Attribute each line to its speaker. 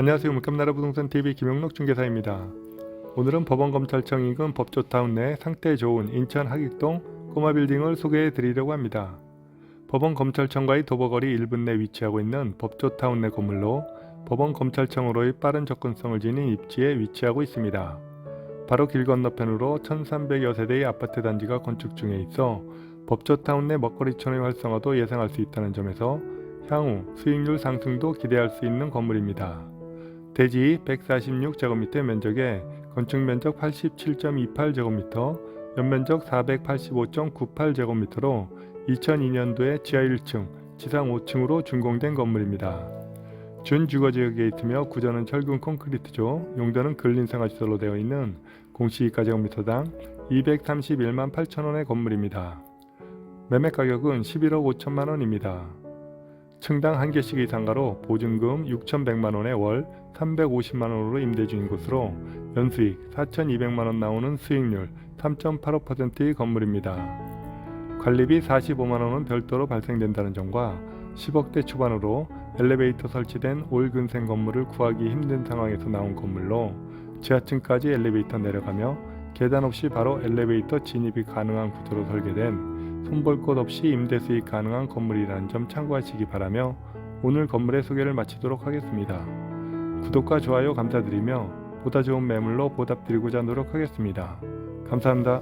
Speaker 1: 안녕하세요. 물감나라 부동산 TV 김영록 중개사입니다. 오늘은 법원검찰청 인근 법조타운 내 상태 좋은 인천 하객동 꼬마 빌딩을 소개해 드리려고 합니다. 법원검찰청과의 도보거리 1분 내 위치하고 있는 법조타운 내 건물로 법원검찰청으로의 빠른 접근성을 지닌 입지에 위치하고 있습니다. 바로 길 건너편으로 1300여 세대의 아파트 단지가 건축 중에 있어 법조타운 내 먹거리촌의 활성화도 예상할 수 있다는 점에서 향후 수익률 상승도 기대할 수 있는 건물입니다. 대지 146제곱미터 면적에 건축 면적 87.28제곱미터, 연면적 485.98제곱미터로 2002년도에 지하 1층, 지상 5층으로 준공된 건물입니다. 준주거 지역에 있으며 구조는 철근 콘크리트죠. 용도는 근린생활시설로 되어 있는 공시지가 제곱미터당 231만 8천 원의 건물입니다. 매매 가격은 11억 5천만 원입니다. 층당 한 개씩 이상가로 보증금 6,100만 원에 월 350만 원으로 임대 중인 곳으로 연수익 4,200만 원 나오는 수익률 3.85%의 건물입니다. 관리비 45만 원은 별도로 발생된다는 점과 10억대 초반으로 엘리베이터 설치된 올 근생 건물을 구하기 힘든 상황에서 나온 건물로 지하층까지 엘리베이터 내려가며 계단 없이 바로 엘리베이터 진입이 가능한 구조로 설계된 손볼 곳 없이 임대 수익 가능한 건물이라는 점 참고하시기 바라며 오늘 건물의 소개를 마치도록 하겠습니다. 구독과 좋아요 감사드리며 보다 좋은 매물로 보답드리고자 노력하겠습니다. 감사합니다.